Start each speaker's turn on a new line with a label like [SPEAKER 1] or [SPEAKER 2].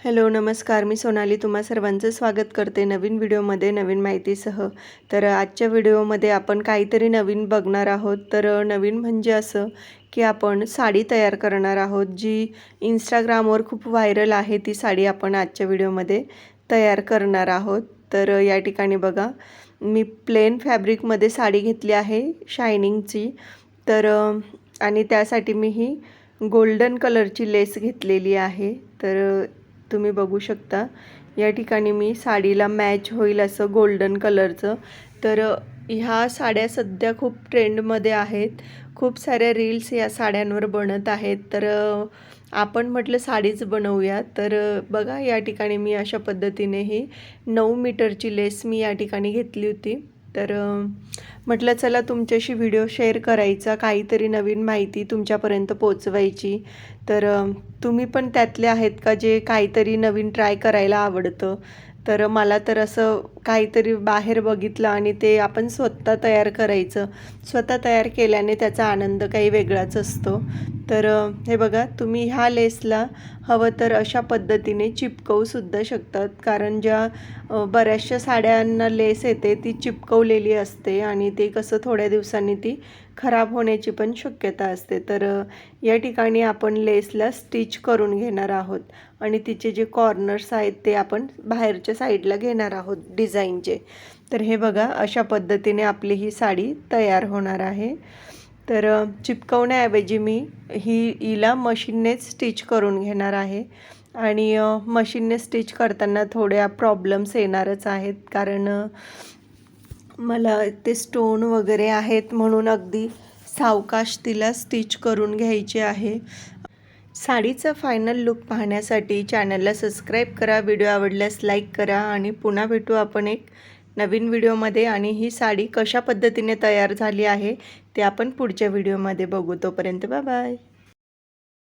[SPEAKER 1] Hello नमस्कार. मी सोनाली तुम्हा सर्वांचं स्वागत करते नवीन व्हिडिओमध्ये नवीन माहितीसह. तर आजच्या व्हिडिओमध्ये आपण काहीतरी नवीन बघणार आहोत. तर नवीन म्हणजे असं की आपण साडी तयार करणार आहोत जी इंस्टाग्रामवर खूप व्हायरल आहे. ती साडी आपण आजच्या व्हिडिओमध्ये तयार करणार आहोत. तर या ठिकाणी बघा मी प्लेन फॅब्रिकमध्ये साडी घेतली आहे शायनिंगची. तर आणि त्यासाठी मी ही गोल्डन कलरची लेस घेतलेली आहे. तर तुम्ही बघू शकता. या ठिकाणी मी साडीला मॅच होईल असं गोल्डन कलरचं तर ह्या साड्या सध्या खूप ट्रेंडमध्ये आहेत. खूप साऱ्या रील्स या साड्यांवर बनत आहेत. तर आपण म्हटलं साडीच बनवूया. तर बघा या ठिकाणी मी अशा पद्धतीने ही नऊ मीटरची लेस मी या ठिकाणी घेतली होती. तर म्हटलं चला तुमच्याशी व्हिडिओ शेअर करायचा काहीतरी नवीन माहिती तुमच्यापर्यंत पोचवायची. तर तुम्ही पण त्यातले आहेत का जे काहीतरी नवीन ट्राय करायला आवडतं? तर मला तर असं काहीतरी बाहेर बघितलं आणि ते आपण स्वतः तयार करायचं. स्वतः तयार केल्याने त्याचा आनंद काही वेगळाच असतो. तर हे बघा तुम्ही ह्या लेसला हवं तर अशा पद्धतीने चिपकवूसुद्धा शकतात. कारण ज्या बऱ्याचशा साड्यांना लेस येते ती चिपकवलेली असते आणि ते कसं थोड्या दिवसांनी ती खराब होण्याची पण शक्यता असते. तर या ठिकाणी आपण लेसला स्टिच करून घेणार आहोत आणि तिचे जे कॉर्नर्स आहेत ते आपण बाहेरच्या साईडला घेणार आहोत डिझाईनचे. तर हे बघा अशा पद्धतीने आपली ही साडी तयार होणार आहे. तर चिपकवण्याऐवजी मी ही हिला मशीननेच स्टिच करून घेणार आहे. आणि मशीनने स्टिच करताना थोड्या प्रॉब्लेम्स येणारच आहेत. कारण मला ते स्टोन वगैरे आहेत म्हणून अगदी सावकाश तिला स्टिच करून घ्यायचे आहे. साडीचा फायनल लुक पाहण्यासाठी चॅनलला सबस्क्राईब करा व्हिडिओ आवडल्यास लाईक करा आणि पुन्हा भेटू आपण एक नवीन व्हिडिओमध्ये आणि ही साडी कशा पद्धतीने तयार झाली आहे ते आपण पुढच्या व्हिडिओमध्ये बघू. तोपर्यंत बाय बाय.